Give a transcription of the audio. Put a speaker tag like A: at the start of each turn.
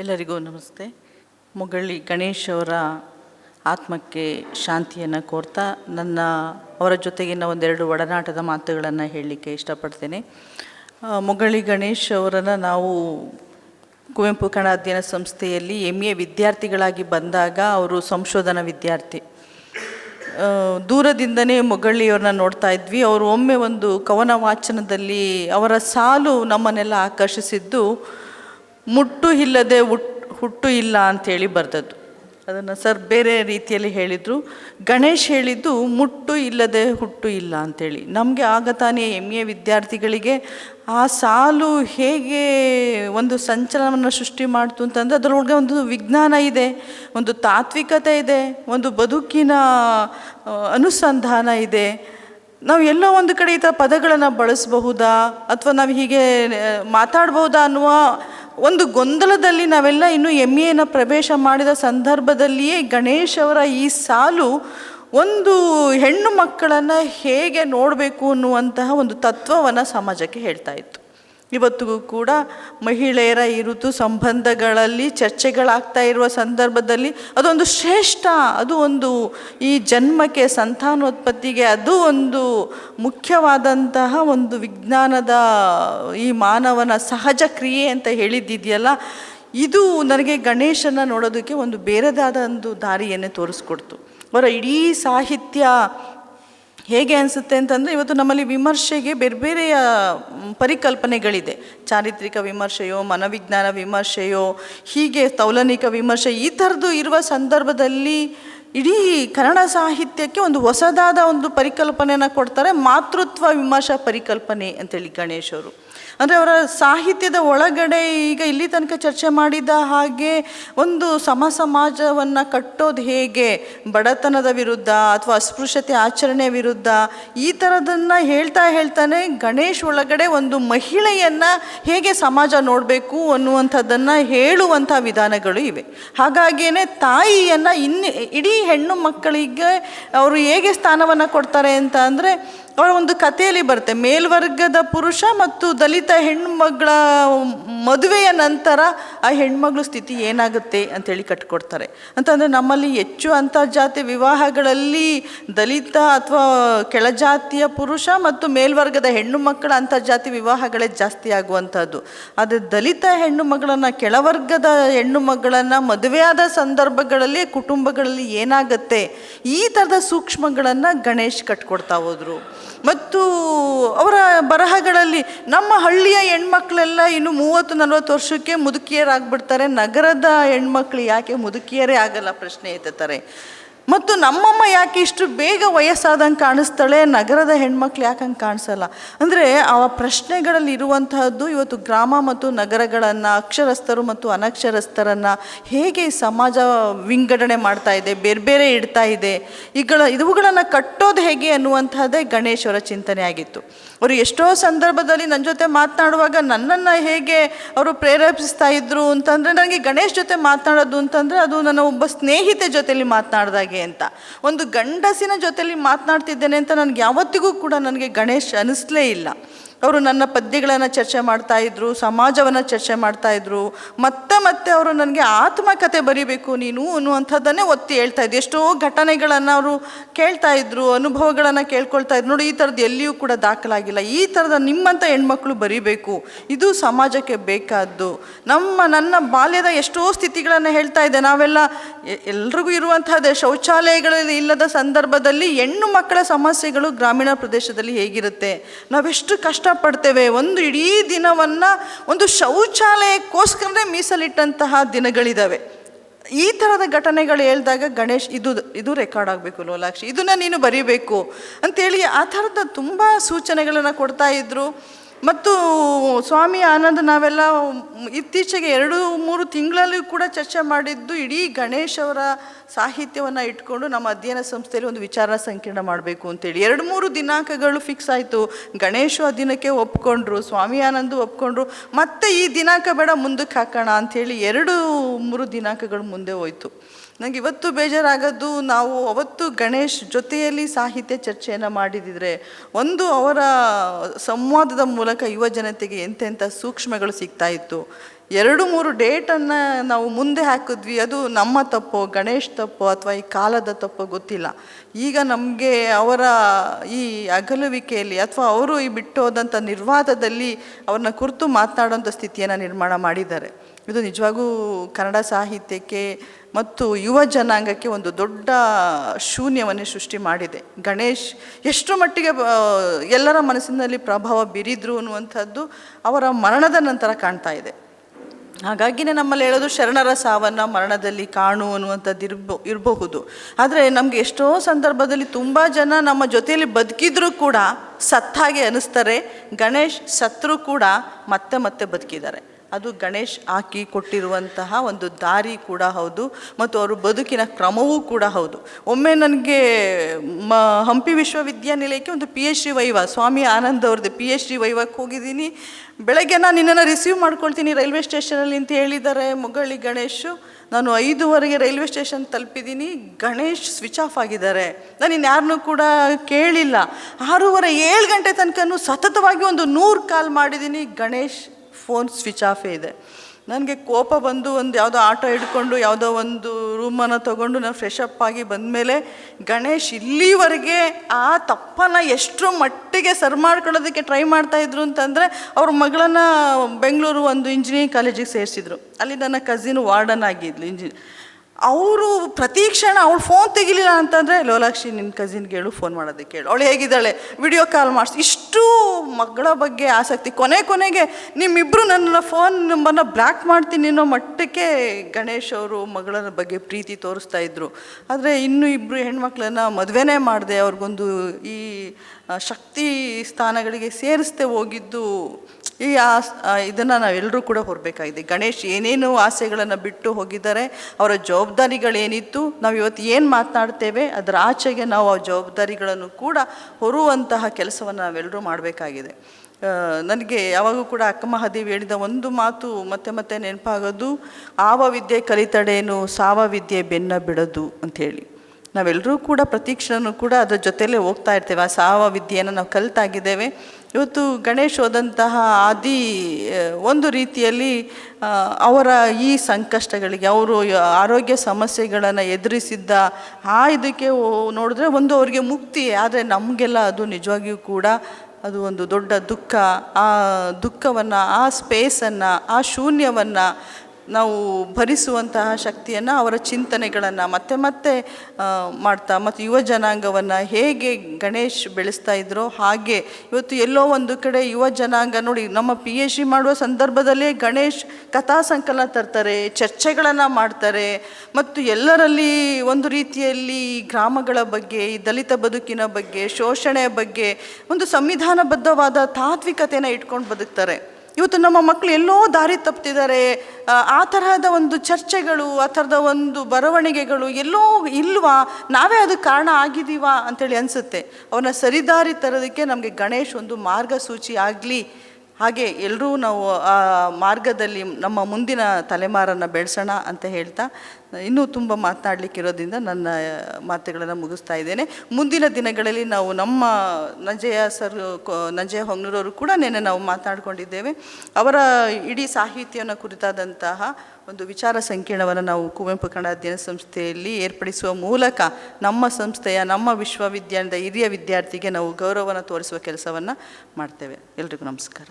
A: ಎಲ್ಲರಿಗೂ ನಮಸ್ತೆ. ಮೊಗಳ್ಳಿ ಗಣೇಶ್ ಅವರ ಆತ್ಮಕ್ಕೆ ಶಾಂತಿಯನ್ನು ಕೋರ್ತಾ ನನ್ನ, ಅವರ ಜೊತೆಗಿನ ಒಂದೆರಡು ಒಡನಾಟದ ಮಾತುಗಳನ್ನು ಹೇಳಲಿಕ್ಕೆ ಇಷ್ಟಪಡ್ತೇನೆ. ಮೊಗಳಿ ಮುಗಳಿ ಗಣೇಶ್ ಅವರನ್ನು ನಾವು ಕುವೆಂಪು ಕಣ ಅಧ್ಯಯನ ಸಂಸ್ಥೆಯಲ್ಲಿ ಎಂ ಎ ವಿದ್ಯಾರ್ಥಿಗಳಾಗಿ ಬಂದಾಗ ಅವರು ಸಂಶೋಧನಾ ವಿದ್ಯಾರ್ಥಿ. ದೂರದಿಂದನೇ ಮೊಗಳ್ಳಿಯವ್ರನ್ನ ನೋಡ್ತಾ ಇದ್ವಿ. ಅವರು ಒಮ್ಮೆ ಒಂದು ಕವನ ವಾಚನದಲ್ಲಿ ಅವರ ಸಾಲು ನಮ್ಮನ್ನೆಲ್ಲ ಆಕರ್ಷಿಸಿದ್ದು ಮುಟ್ಟು ಇಲ್ಲದೆ ಹುಟ್, ಹುಟ್ಟು ಇಲ್ಲ ಅಂಥೇಳಿ ಬರೆದದ್ದು. ಅದನ್ನು ಸರ್ ಬೇರೆ ರೀತಿಯಲ್ಲಿ ಹೇಳಿದರು. ಗಣೇಶ್ ಹೇಳಿದ್ದು ಮುಟ್ಟು ಇಲ್ಲದೆ ಹುಟ್ಟು ಇಲ್ಲ ಅಂಥೇಳಿ ನಮಗೆ ಆಗ ತಾನೇ ಎಂ ಎ ವಿದ್ಯಾರ್ಥಿಗಳಿಗೆ ಆ ಸಾಲು ಹೇಗೆ ಒಂದು ಸಂಚಲನವನ್ನು ಸೃಷ್ಟಿ ಮಾಡ್ತು ಅಂತಂದರೆ ಅದರೊಳಗೆ ಒಂದು ವಿಜ್ಞಾನ ಇದೆ, ಒಂದು ತಾತ್ವಿಕತೆ ಇದೆ, ಒಂದು ಬದುಕಿನ ಅನುಸಂಧಾನ ಇದೆ. ನಾವು ಎಲ್ಲೋ ಒಂದು ಕಡೆ ಈ ಥರ ಪದಗಳನ್ನು ಬಳಸಬಹುದಾ ಅಥವಾ ನಾವು ಹೀಗೆ ಮಾತಾಡ್ಬೋದಾ ಅನ್ನುವ ಒಂದು ಗೊಂದಲದಲ್ಲಿ ನಾವೆಲ್ಲ ಇನ್ನು ಎಂ ಎನ ಪ್ರವೇಶ ಮಾಡಿದ ಸಂದರ್ಭದಲ್ಲಿಯೇ ಗಣೇಶ್ ಅವರ ಈ ಸಾಲು ಒಂದು ಹೆಣ್ಣು ಮಕ್ಕಳನ್ನು ಹೇಗೆ ನೋಡಬೇಕು ಅನ್ನುವಂತಹ ಒಂದು ತತ್ವವನ್ನು ಸಮಾಜಕ್ಕೆ ಹೇಳ್ತಾ ಇತ್ತು. ಇವತ್ತಿಗೂ ಕೂಡ ಮಹಿಳೆಯರ ಈ ಋತು ಸಂಬಂಧಗಳಲ್ಲಿ ಚರ್ಚೆಗಳಾಗ್ತಾ ಇರುವ ಸಂದರ್ಭದಲ್ಲಿ ಅದೊಂದು ಶ್ರೇಷ್ಠ, ಅದು ಒಂದು ಈ ಜನ್ಮಕ್ಕೆ ಸಂತಾನೋತ್ಪತ್ತಿಗೆ ಅದು ಒಂದು ಮುಖ್ಯವಾದಂತಹ ಒಂದು ವಿಜ್ಞಾನದ ಈ ಮಾನವನ ಸಹಜ ಕ್ರಿಯೆ ಅಂತ ಹೇಳಿದ್ದಿದೆಯಲ್ಲ, ಇದು ನನಗೆ ಗಣೇಶನ ನೋಡೋದಕ್ಕೆ ಒಂದು ಬೇರೆದಾದ ಒಂದು ದಾರಿಯನ್ನೇ ತೋರಿಸ್ಕೊಡ್ತು. ಅವರ ಇಡೀ ಸಾಹಿತ್ಯ ಹೇಗೆ ಅನಿಸುತ್ತೆ ಅಂತಂದರೆ ಇವತ್ತು ನಮ್ಮಲ್ಲಿ ವಿಮರ್ಶೆಗೆ ಬೇರೆ ಬೇರೆಯ ಪರಿಕಲ್ಪನೆಗಳಿದೆ. ಚಾರಿತ್ರಿಕ ವಿಮರ್ಶೆಯೋ, ಮನೋವಿಜ್ಞಾನ ವಿಮರ್ಶೆಯೋ, ಹೀಗೆ ತೌಲನಿಕ ವಿಮರ್ಶೆ ಈ ಥರದ್ದು ಇರುವ ಸಂದರ್ಭದಲ್ಲಿ ಇಡೀ ಕನ್ನಡ ಸಾಹಿತ್ಯಕ್ಕೆ ಒಂದು ಹೊಸದಾದ ಒಂದು ಪರಿಕಲ್ಪನೆಯನ್ನು ಕೊಡ್ತಾರೆ, ಮಾತೃತ್ವ ವಿಮರ್ಶಾ ಪರಿಕಲ್ಪನೆ ಅಂತೇಳಿ ಗಣೇಶ್ ಅವರು. ಅಂದರೆ ಅವರ ಸಾಹಿತ್ಯದ ಒಳಗಡೆ ಈಗ ಇಲ್ಲಿ ತನಕ ಚರ್ಚೆ ಮಾಡಿದ ಹಾಗೆ ಒಂದು ಸಮ ಸಮಾಜವನ್ನು ಕಟ್ಟೋದು ಹೇಗೆ, ಬಡತನದ ವಿರುದ್ಧ ಅಥವಾ ಅಸ್ಪೃಶ್ಯತೆ ಆಚರಣೆ ವಿರುದ್ಧ, ಈ ಥರದನ್ನು ಹೇಳ್ತಾ ಹೇಳ್ತಾನೆ ಗಣೇಶ್ ಒಳಗಡೆ ಒಂದು ಮಹಿಳೆಯನ್ನು ಹೇಗೆ ಸಮಾಜ ನೋಡಬೇಕು ಅನ್ನುವಂಥದ್ದನ್ನು ಹೇಳುವಂಥ ವಿಧಾನಗಳು ಇವೆ. ಹಾಗಾಗಿಯೇ ತಾಯಿಯನ್ನು ಇನ್ನು, ಇಡೀ ಹೆಣ್ಣು ಮಕ್ಕಳಿಗೆ ಅವರು ಹೇಗೆ ಸ್ಥಾನವನ್ನು ಕೊಡ್ತಾರೆ ಅಂತ ಅಂದರೆ ಅವರ ಒಂದು ಕಥೆಯಲ್ಲಿ ಬರುತ್ತೆ, ಮೇಲ್ವರ್ಗದ ಪುರುಷ ಮತ್ತು ದಲಿತ ಹೆಣ್ಮಗಳ ಮದುವೆಯ ನಂತರ ಆ ಹೆಣ್ಮಗಳ ಸ್ಥಿತಿ ಏನಾಗುತ್ತೆ ಅಂತೇಳಿ ಕಟ್ಕೊಡ್ತಾರೆ. ಅಂತಂದರೆ ನಮ್ಮಲ್ಲಿ ಹೆಚ್ಚು ಅಂತರ್ಜಾತಿ ವಿವಾಹಗಳಲ್ಲಿ ದಲಿತ ಅಥವಾ ಕೆಳಜಾತಿಯ ಪುರುಷ ಮತ್ತು ಮೇಲ್ವರ್ಗದ ಹೆಣ್ಣು ಮಕ್ಕಳ ಅಂತರ್ಜಾತಿ ವಿವಾಹಗಳೇ ಜಾಸ್ತಿ ಆಗುವಂಥದ್ದು. ಆದರೆ ದಲಿತ ಹೆಣ್ಣು ಮಗಳನ್ನು, ಕೆಳವರ್ಗದ ಹೆಣ್ಣು ಮಗಳನ್ನು ಮದುವೆಯಾದ ಸಂದರ್ಭಗಳಲ್ಲಿ, ಕುಟುಂಬಗಳಲ್ಲಿ ಏನಾಗುತ್ತೆ? ಈ ಥರದ ಸೂಕ್ಷ್ಮಗಳನ್ನು ಗಣೇಶ್ ಕಟ್ಕೊಡ್ತಾ ಹೋದರು. ಮತ್ತು ಅವರ ಬರಹಗಳಲ್ಲಿ ನಮ್ಮ ಹಳ್ಳಿಯ ಹೆಣ್ಮಕ್ಳೆಲ್ಲ ಇನ್ನು ಮೂವತ್ತು, ನಲವತ್ತು ವರ್ಷಕ್ಕೆ ಮುದುಕಿಯರಾಗ್ಬಿಡ್ತಾರೆ. ನಗರದ ಹೆಣ್ಮಕ್ಳು ಯಾಕೆ ಮುದುಕಿಯರೇ ಆಗಲ್ಲ ಪ್ರಶ್ನೆ ಎತ್ತುತ್ತಾರೆ. ಮತ್ತು ನಮ್ಮಮ್ಮ ಯಾಕೆ ಇಷ್ಟು ಬೇಗ ವಯಸ್ಸಾದಂಗೆ ಕಾಣಿಸ್ತಾಳೆ? ನಗರದ ಹೆಣ್ಮಕ್ಳು ಯಾಕೆ ಹಂಗೆ ಕಾಣಿಸಲ್ಲ? ಅಂದರೆ ಆ ಪ್ರಶ್ನೆಗಳಲ್ಲಿ ಇರುವಂತಹದ್ದು ಇವತ್ತು ಗ್ರಾಮ ಮತ್ತು ನಗರಗಳನ್ನು, ಅಕ್ಷರಸ್ಥರು ಮತ್ತು ಅನಕ್ಷರಸ್ಥರನ್ನು ಹೇಗೆ ಸಮಾಜ ವಿಂಗಡಣೆ ಮಾಡ್ತಾ ಇದೆ, ಬೇರೆ ಬೇರೆ ಇಡ್ತಾ ಇದೆ, ಈಗಳ ಇವುಗಳನ್ನು ಕಟ್ಟೋದು ಹೇಗೆ ಅನ್ನುವಂಥದ್ದೇ ಗಣೇಶ್ವರ ಚಿಂತನೆ ಆಗಿತ್ತು. ಅವರು ಎಷ್ಟೋ ಸಂದರ್ಭದಲ್ಲಿ ನನ್ನ ಜೊತೆ ಮಾತನಾಡುವಾಗ ನನ್ನನ್ನು ಹೇಗೆ ಅವರು ಪ್ರೇರೇಪಿಸ್ತಾ ಇದ್ರು ಅಂತಂದರೆ, ನನಗೆ ಗಣೇಶ್ ಜೊತೆ ಮಾತನಾಡೋದು ಅಂತಂದರೆ ಅದು ನನ್ನ ಒಬ್ಬ ಸ್ನೇಹಿತೆ ಜೊತೆಯಲ್ಲಿ ಮಾತನಾಡ್ದಾಗೆ ಅಂತ. ಒಂದು ಗಂಡಸಿನ ಜೊತೆಯಲ್ಲಿ ಮಾತನಾಡ್ತಿದ್ದೇನೆ ಅಂತ ನನಗೆ ಯಾವತ್ತಿಗೂ ಕೂಡ ನನಗೆ ಗಣೇಶ್ ಅನ್ನಿಸ್ಲೇ ಇಲ್ಲ. ಅವರು ನನ್ನ ಪದ್ಯಗಳನ್ನು ಚರ್ಚೆ ಮಾಡ್ತಾಯಿದ್ರು ಸಮಾಜವನ್ನು ಚರ್ಚೆ ಮಾಡ್ತಾಯಿದ್ರು ಮತ್ತೆ ಮತ್ತೆ ಅವರು ನನಗೆ ಆತ್ಮಕತೆ ಬರಿಬೇಕು ನೀನು ಅನ್ನುವಂಥದ್ದನ್ನೇ ಒತ್ತಿ ಹೇಳ್ತಾ ಇದ್ದೆ ಎಷ್ಟೋ ಘಟನೆಗಳನ್ನು ಅವರು ಕೇಳ್ತಾ ಇದ್ರು, ಅನುಭವಗಳನ್ನು ಕೇಳ್ಕೊಳ್ತಾ ಇದ್ರು. ನೋಡಿ, ಈ ಥರದ್ದು ಎಲ್ಲಿಯೂ ಕೂಡ ದಾಖಲಾಗಿಲ್ಲ. ಈ ಥರದ ನಿಮ್ಮಂಥ ಹೆಣ್ಮಕ್ಳು ಬರಿಬೇಕು. ಇದು ಸಮಾಜಕ್ಕೆ ಬೇಕಾದ್ದು. ನಮ್ಮ, ನನ್ನ ಬಾಲ್ಯದ ಎಷ್ಟೋ ಸ್ಥಿತಿಗಳನ್ನು ಹೇಳ್ತಾ ಇದ್ದೆ. ನಾವೆಲ್ಲ ಎಲ್ರಿಗೂ ಇರುವಂತಹದ್ದೇ ಶೌಚಾಲಯಗಳಲ್ಲಿ ಇಲ್ಲದ ಸಂದರ್ಭದಲ್ಲಿ ಹೆಣ್ಣು ಮಕ್ಕಳ ಸಮಸ್ಯೆಗಳು ಗ್ರಾಮೀಣ ಪ್ರದೇಶದಲ್ಲಿ ಹೇಗಿರುತ್ತೆ? ನಾವೆಷ್ಟು ಕಷ್ಟಪಡ್ತೇವೆ. ಒಂದು ಇಡೀ ದಿನವನ್ನು ಒಂದು ಶೌಚಾಲಯಕ್ಕೋಸ್ಕರನೇ ಮೀಸಲಿಟ್ಟಂತಹ ದಿನಗಳಿದ್ದಾವೆ ಈ ಥರದ ಘಟನೆಗಳು ಹೇಳಿದಾಗ, ಗಣೇಶ್, ಇದು ಇದು ರೆಕಾರ್ಡ್ ಆಗಬೇಕು ಲೋಲಾಕ್ಷಿ. ಇದನ್ನು ನೀನು ಬರೀಬೇಕು. ಅಂತೇಳಿ ಆ ಥರದ ತುಂಬ ಸೂಚನೆಗಳನ್ನು ಕೊಡ್ತಾ ಇದ್ದರು ಮತ್ತು ಸ್ವಾಮಿ ಆನಂದ್ ನಾವೆಲ್ಲ ಇತ್ತೀಚೆಗೆ ಎರಡು ಮೂರು ತಿಂಗಳಲ್ಲಿ ಕೂಡ ಚರ್ಚೆ ಮಾಡಿದ್ದು ಇಡೀ ಗಣೇಶ್ ಅವರ ಸಾಹಿತ್ಯವನ್ನು ಇಟ್ಕೊಂಡು ನಮ್ಮ ಅಧ್ಯಯನ ಸಂಸ್ಥೆಯಲ್ಲಿ ಒಂದು ವಿಚಾರ ಸಂಕಿರಣ ಮಾಡಬೇಕು ಅಂತೇಳಿ. ಎರಡು ಮೂರು ದಿನಾಂಕಗಳು ಫಿಕ್ಸ್ ಆಯಿತು. ಗಣೇಶು ದಿನಕ್ಕೆ ಒಪ್ಕೊಂಡ್ರು, ಸ್ವಾಮಿ ಆನಂದ್ ಒಪ್ಕೊಂಡ್ರು. ಮತ್ತೆ ಈ ದಿನಾಂಕ ಬೇಡ, ಮುಂದಕ್ಕೆ ಹಾಕೋಣ ಅಂಥೇಳಿ ಎರಡು ಮೂರು ದಿನಾಂಕಗಳು ಮುಂದೆ ಹೋಯ್ತು. ನನಗೆ ಇವತ್ತು ಬೇಜಾರಾಗೋದು ನಾವು ಅವತ್ತು ಗಣೇಶ್ ಜೊತೆಯಲ್ಲಿ ಸಾಹಿತ್ಯ ಚರ್ಚೆಯನ್ನು ಮಾಡಿದಿದ್ರೆ ಒಂದು ಅವರ ಸಂವಾದದ ಮೂಲಕ ಯುವ ಜನತೆಗೆ ಎಂತೆಂಥ ಸೂಕ್ಷ್ಮಗಳು ಸಿಗ್ತಾ ಇತ್ತು. ಎರಡು ಮೂರು ಡೇಟನ್ನು ನಾವು ಮುಂದೆ ಹಾಕಿದ್ವಿ. ಅದು ನಮ್ಮ ತಪ್ಪು, ಗಣೇಶ್ ತಪ್ಪು ಅಥವಾ ಈ ಕಾಲದ ತಪ್ಪು ಗೊತ್ತಿಲ್ಲ. ಈಗ ನಮಗೆ ಅವರ ಈ ಅಗಲುವಿಕೆಯಲ್ಲಿ ಅಥವಾ ಅವರು ಈ ಬಿಟ್ಟು ಹೋದಂಥ ನಿರ್ವಾದದಲ್ಲಿ ಅವ್ರನ್ನ ಕುರಿತು ಮಾತನಾಡುವಂಥ ಸ್ಥಿತಿಯನ್ನು ನಿರ್ಮಾಣ ಮಾಡಿದ್ದಾರೆ. ಇದು ನಿಜವಾಗೂ ಕನ್ನಡ ಸಾಹಿತ್ಯಕ್ಕೆ ಮತ್ತು ಯುವ ಜನಾಂಗಕ್ಕೆ ಒಂದು ದೊಡ್ಡ ಶೂನ್ಯವನ್ನೇ ಸೃಷ್ಟಿ ಮಾಡಿದೆ. ಗಣೇಶ್ ಎಷ್ಟು ಮಟ್ಟಿಗೆ ಎಲ್ಲರ ಮನಸ್ಸಿನಲ್ಲಿ ಪ್ರಭಾವ ಬೀರಿದ್ರು ಅನ್ನುವಂಥದ್ದು ಅವರ ಮರಣದ ನಂತರ ಕಾಣ್ತಾ ಇದೆ. ಹಾಗಾಗಿನೇ ನಮ್ಮಲ್ಲಿ ಹೇಳೋದು ಶರಣರ ಸಾವನ್ನು ಮರಣದಲ್ಲಿ ಕಾಣು ಅನ್ನುವಂಥದ್ದು ಇರ್ಬೋ, ಇರಬಹುದು. ಆದರೆ ನಮಗೆ ಎಷ್ಟೋ ಸಂದರ್ಭದಲ್ಲಿ ತುಂಬ ಜನ ನಮ್ಮ ಜೊತೆಯಲ್ಲಿ ಬದುಕಿದ್ರೂ ಕೂಡ ಸತ್ತಾಗೆ ಅನಿಸ್ತಾರೆ ಗಣೇಶ್ ಸತ್ರು ಕೂಡ ಮತ್ತೆ ಮತ್ತೆ ಬದುಕಿದ್ದಾರೆ. ಅದು ಗಣೇಶ್ ಹಾಕಿ ಕೊಟ್ಟಿರುವಂತಹ ಒಂದು ದಾರಿ ಕೂಡ ಹೌದು ಮತ್ತು ಅವರು ಬದುಕಿನ ಕ್ರಮವೂ ಕೂಡ ಹೌದು. ಒಮ್ಮೆ ನನಗೆ ಮ, ಹಂಪಿ ವಿಶ್ವವಿದ್ಯಾನಿಲಯಕ್ಕೆ ಒಂದು P H D viva, Swami Anand ಅವ್ರದ್ದು ಪಿ ಎಚ್ ಡಿ ವೈವಕ್ಕೆ ಹೋಗಿದ್ದೀನಿ. ಬೆಳಗ್ಗೆ ನಾನು ನಿನ್ನನ್ನು ರಿಸೀವ್ ಮಾಡ್ಕೊಳ್ತೀನಿ ರೈಲ್ವೆ ಸ್ಟೇಷನಲ್ಲಿ ಅಂತ ಹೇಳಿದ್ದಾರೆ ಮೊಗಳಿ ಗಣೇಶು. ನಾನು ಐದುವರೆಗೆ ರೈಲ್ವೆ ಸ್ಟೇಷನ್ ತಲುಪಿದ್ದೀನಿ. ಗಣೇಶ್ ಸ್ವಿಚ್ ಆಫ್ ಆಗಿದ್ದಾರೆ. ನಾನು ಇನ್ಯಾರನ್ನೂ ಕೂಡ ಕೇಳಿಲ್ಲ. ಆರೂವರೆ ಏಳು ಗಂಟೆ ತನಕನೂ ಸತತವಾಗಿ ಒಂದು ನೂರು ಕಾಲ್ ಮಾಡಿದ್ದೀನಿ ಗಣೇಶ್. ಫೋನ್ ಸ್ವಿಚ್ ಆಫೇ ಇದೆ. ನನಗೆ ಕೋಪ ಬಂದು ಒಂದು ಯಾವುದೋ ಆಟೋ ಹಿಡ್ಕೊಂಡು ಯಾವುದೋ ಒಂದು ರೂಮನ್ನು ತೊಗೊಂಡು ನಾನು ಫ್ರೆಶ್ ಅಪ್ ಆಗಿ ಬಂದಮೇಲೆ ಗಣೇಶ್ ಇಲ್ಲಿವರೆಗೆ ಆ ತಪ್ಪನ್ನು ಎಷ್ಟು ಮಟ್ಟಿಗೆ ಸರ್ ಮಾಡ್ಕೊಳ್ಳೋದಕ್ಕೆ ಟ್ರೈ ಮಾಡ್ತಾಯಿದ್ರು ಅಂತಂದರೆ ಅವ್ರ ಮಗಳನ್ನು ಬೆಂಗಳೂರು ಒಂದು ಇಂಜಿನಿಯರಿಂಗ್ ಕಾಲೇಜಿಗೆ ಸೇರಿಸಿದ್ರು. ಅಲ್ಲಿ ನನ್ನ ಕಸಿನ್ ವಾರ್ಡನ್ ಆಗಿದ್ಲು. ಇಂಜಿ ಅವರು ಪ್ರತಿ ಕ್ಷಣ ಅವಳು ಫೋನ್ ತೆಗಿಲಿಲ್ಲ ಅಂತಂದರೆ, ಲೋಲಾಕ್ಷಿ ನಿನ್ನ ಕಸಿನ್ಗೆ ಹೇಳು ಫೋನ್ ಮಾಡೋದಕ್ಕೆ ಹೇಳು. ಅವಳು ಹೇಗಿದ್ದಾಳೆ? ವಿಡಿಯೋ ಕಾಲ್ ಮಾಡಿಸಿ. ಇಷ್ಟು ಮಗಳ ಬಗ್ಗೆ ಆಸಕ್ತಿ. ಕೊನೆ ಕೊನೆಗೆ ನಿಮ್ಮಿಬ್ಬರು ನನ್ನ ಫೋನ್ ನಂಬರ್ನ ಬ್ಲ್ಯಾಕ್ ಮಾಡ್ತೀನಿ ಅನ್ನೋ ಮಟ್ಟಕ್ಕೆ ಗಣೇಶ್ ಅವರು ಮಗಳ ಬಗ್ಗೆ ಪ್ರೀತಿ ತೋರಿಸ್ತಾ ಇದ್ರು. ಆದರೆ ಇನ್ನೂ ಇಬ್ಬರು ಹೆಣ್ಮಕ್ಳನ್ನ ಮದುವೆನೇ ಮಾಡಿದೆ, ಅವ್ರಿಗೊಂದು ಈ ಶಕ್ತಿ ಸ್ಥಾನಗಳಿಗೆ ಸೇರಿಸ್ದೆ ಹೋಗಿದ್ದು ಈ ಆಸ್ ಇದನ್ನು ನಾವೆಲ್ಲರೂ ಕೂಡ ಹೊರಬೇಕಾಗಿದೆ ಗಣೇಶ್ ಏನೇನು ಆಸೆಗಳನ್ನು ಬಿಟ್ಟು ಹೋಗಿದ್ದಾರೆ, ಅವರ ಜವಾಬ್ದಾರಿಗಳೇನಿತ್ತು ನಾವು ಇವತ್ತು ಏನು ಮಾತನಾಡ್ತೇವೆ, ಅದರ ಆಚೆಗೆ ನಾವು ಆ ಜವಾಬ್ದಾರಿಗಳನ್ನು ಕೂಡ ಹೊರುವಂತಹ ಕೆಲಸವನ್ನು ನಾವೆಲ್ಲರೂ ಮಾಡಬೇಕಾಗಿದೆ. ನನಗೆ ಯಾವಾಗೂ ಕೂಡ ಅಕ್ಕ ಮಹಾದೇವಿ ಹೇಳಿದ ಒಂದು ಮಾತು ಮತ್ತೆ ಮತ್ತೆ ನೆನಪಾಗೋದು, ಆವ ವಿದ್ಯೆ ಕಲಿತಡೇನು ಸಾವ ವಿದ್ಯೆ ಬೆನ್ನ ಬಿಡದು ಅಂಥೇಳಿ. ನಾವೆಲ್ಲರೂ ಕೂಡ ಪ್ರತಿ ಕ್ಷಣನೂ ಕೂಡ ಅದರ ಜೊತೆಯಲ್ಲೇ ಹೋಗ್ತಾ ಇರ್ತೇವೆ. ಆ ಸಾವ ವಿದ್ಯೆಯನ್ನು ನಾವು ಕಲಿತಾಗಿದ್ದೇವೆ. ಇವತ್ತು ಗಣೇಶ್ ಹೋದಂತಹ ಆದಿ ಒಂದು ರೀತಿಯಲ್ಲಿ ಅವರ ಈ ಸಂಕಷ್ಟಗಳಿಗೆ, ಅವರು ಆರೋಗ್ಯ ಸಮಸ್ಯೆಗಳನ್ನು ಎದುರಿಸಿದ್ದ, ಆ ಇದಕ್ಕೆ ನೋಡಿದ್ರೆ ಒಂದು ಅವರಿಗೆ ಮುಕ್ತಿ. ಆದರೆ ನಮಗೆಲ್ಲ ಅದು ನಿಜವಾಗಿಯೂ ಕೂಡ ಅದು ಒಂದು ದೊಡ್ಡ ದುಃಖ. ಆ ದುಃಖವನ್ನು, ಆ ಸ್ಪೇಸನ್ನು ಆ ಶೂನ್ಯವನ್ನು ನಾವು ಭರಿಸುವಂತಹ ಶಕ್ತಿಯನ್ನು ಅವರ ಚಿಂತನೆಗಳನ್ನು ಮತ್ತೆ ಮತ್ತೆ ಮಾಡ್ತಾ, ಮತ್ತು ಯುವ ಜನಾಂಗವನ್ನು ಹೇಗೆ ಗಣೇಶ್ ಬೆಳೆಸ್ತಾ ಇದ್ರೋ ಹಾಗೆ ಇವತ್ತು ಎಲ್ಲೋ ಒಂದು ಕಡೆ ಯುವ ಜನಾಂಗ ನೋಡಿ ನಮ್ಮ ಪಿ ಎಚ್ ಡಿ ಮಾಡುವ ಸಂದರ್ಭದಲ್ಲೇ ಗಣೇಶ್ ಕಥಾ ಸಂಕಲನ ತರ್ತಾರೆ, ಚರ್ಚೆಗಳನ್ನು ಮಾಡ್ತಾರೆ, ಮತ್ತು ಎಲ್ಲರಲ್ಲಿ ಒಂದು ರೀತಿಯಲ್ಲಿ ಗ್ರಾಮಗಳ ಬಗ್ಗೆ ಈ ದಲಿತ ಬದುಕಿನ ಬಗ್ಗೆ, ಶೋಷಣೆಯ ಬಗ್ಗೆ ಒಂದು ಸಂವಿಧಾನಬದ್ಧವಾದ ತಾತ್ವಿಕತೆಯನ್ನು ಇಟ್ಕೊಂಡು ಬದುಕ್ತಾರೆ. ಇವತ್ತು ನಮ್ಮ ಮಕ್ಕಳು ಎಲ್ಲೋ ದಾರಿ ತಪ್ತಿದ್ದಾರೆ. ಆ, ತರಹದ ಒಂದು ಚರ್ಚೆಗಳು ಆ ಥರದ ಒಂದು ಬರವಣಿಗೆಗಳು ಎಲ್ಲೋ ಇಲ್ವಾ? ನಾವೇ ಅದಕ್ಕೆ ಕಾರಣ ಆಗಿದ್ದೀವಾ ಅಂತೇಳಿ ಅನಿಸುತ್ತೆ. ಅವನ ಸರಿದಾರಿ ತರೋದಕ್ಕೆ ನಮಗೆ ಗಣೇಶ್ ಒಂದು ಮಾರ್ಗಸೂಚಿ ಆಗಲಿ. ಹಾಗೆ ಎಲ್ಲರೂ ನಾವು ಆ ಮಾರ್ಗದಲ್ಲಿ ನಮ್ಮ ಮುಂದಿನ ತಲೆಮಾರನ್ನು ಬೆಳೆಸೋಣ ಅಂತ ಹೇಳ್ತಾ ಇನ್ನೂ ತುಂಬ ಮಾತನಾಡಲಿಕ್ಕಿರೋದ್ರಿಂದ ನನ್ನ ಮಾತುಗಳನ್ನು ಮುಗಿಸ್ತಾ ಇದ್ದೇನೆ. ಮುಂದಿನ ದಿನಗಳಲ್ಲಿ ನಾವು ನಮ್ಮ ನಂಜಯ್ಯ ಸರ್ ನಂಜಯ್ಯ ಹೊಂಗ್ನೂರವರು ಕೂಡ ನೆನೆ ನಾವು ಮಾತನಾಡಿಕೊಂಡಿದ್ದೇವೆ. ಅವರ ಇಡೀ ಸಾಹಿತ್ಯವನ್ನು ಕುರಿತಾದಂತಹ ಒಂದು ವಿಚಾರ ಸಂಕಿರಣವನ್ನು ನಾವು ಕುವೆಂಪು ಕನ್ನಡ ಅಧ್ಯಯನ ಸಂಸ್ಥೆಯಲ್ಲಿ ಏರ್ಪಡಿಸುವ ಮೂಲಕ ನಮ್ಮ ಸಂಸ್ಥೆಯ, ನಮ್ಮ ವಿಶ್ವವಿದ್ಯಾಲಯದ ಹಿರಿಯ ವಿದ್ಯಾರ್ಥಿಗೆ ನಾವು ಗೌರವವನ್ನು ತೋರಿಸುವ ಕೆಲಸವನ್ನು ಮಾಡ್ತೇವೆ. ಎಲ್ರಿಗೂ ನಮಸ್ಕಾರ.